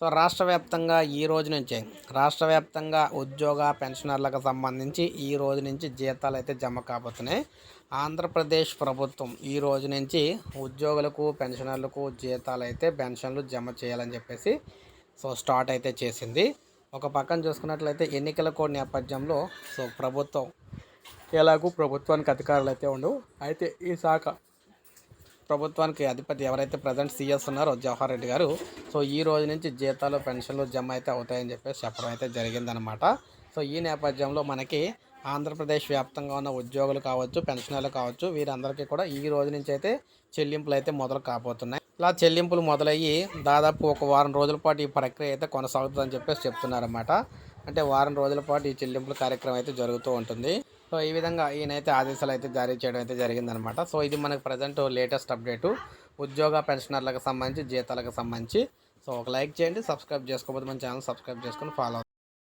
So రాష్ట్ర వ్యాప్తంగా ఈ రోజు నుంచే రాష్ట్ర వ్యాప్తంగా ఉద్యోగ పెన్షనర్లకు సంబంధించి ఈ రోజు నుంచి జీతాలు అయితే జమ కాబోతున్నాయి. ఆంధ్రప్రదేశ్ ప్రభుత్వం ఈ రోజు నుంచి ఉద్యోగులకు పెన్షనర్లకు జీతాలు అయితే పెన్షన్లు జమ చేయాలని చెప్పేసి సో స్టార్ట్ అయితే చేసింది. ఒక పక్కన చూసుకున్నట్లయితే ఎన్నికల కోడ్ నేపథ్యంలో సో ప్రభుత్వం ఎలాగూ ప్రభుత్వానికి అధికారులు అయితే ఉండవు అయితే ఈ శాఖ ప్రభుత్వానికి అధిపతి ఎవరైతే ప్రజెంట్ సీఎస్ ఉన్నారో జవహర్ రెడ్డి గారు. సో ఈ రోజు నుంచి జీతాలు పెన్షన్లు జమ అయితే అవుతాయని చెప్పేసి చెప్పడం అయితే జరిగిందనమాట సో ఈ నేపథ్యంలో మనకి ఆంధ్రప్రదేశ్ వ్యాప్తంగా ఉన్న ఉద్యోగులు కావచ్చు పెన్షనర్లు కావచ్చు వీరందరికీ కూడా ఈ రోజు నుంచి అయితే చెల్లింపులు అయితే మొదలు కాబోతున్నాయి. ఇలా చెల్లింపులు మొదలయ్యి దాదాపు ఒక వారం రోజుల పాటు ఈ ప్రక్రియ అయితే కొనసాగుతుందని చెప్పేసి చెప్తున్నారన్నమాట. అంటే వారం రోజుల పాటు ఈ చెల్లింపుల కార్యక్రమం అయితే జరుగుతూ ఉంటుంది. సో ఈ విధంగా ఈయనైతే ఆదేశాలు అయితే జారీ చేయడం అయితే జరిగిందనమాట. సో ఇది మనకు ప్రజెంట్ లేటెస్ట్ అప్డేటు ఉద్యోగ పెన్షనర్లకు సంబంధించి జీతాలకు సంబంధించి. సో ఒక లైక్ చేయండి సబ్స్క్రైబ్ చేసుకోకపోతే మన ఛానల్ సబ్స్క్రైబ్ చేసుకొని ఫాలో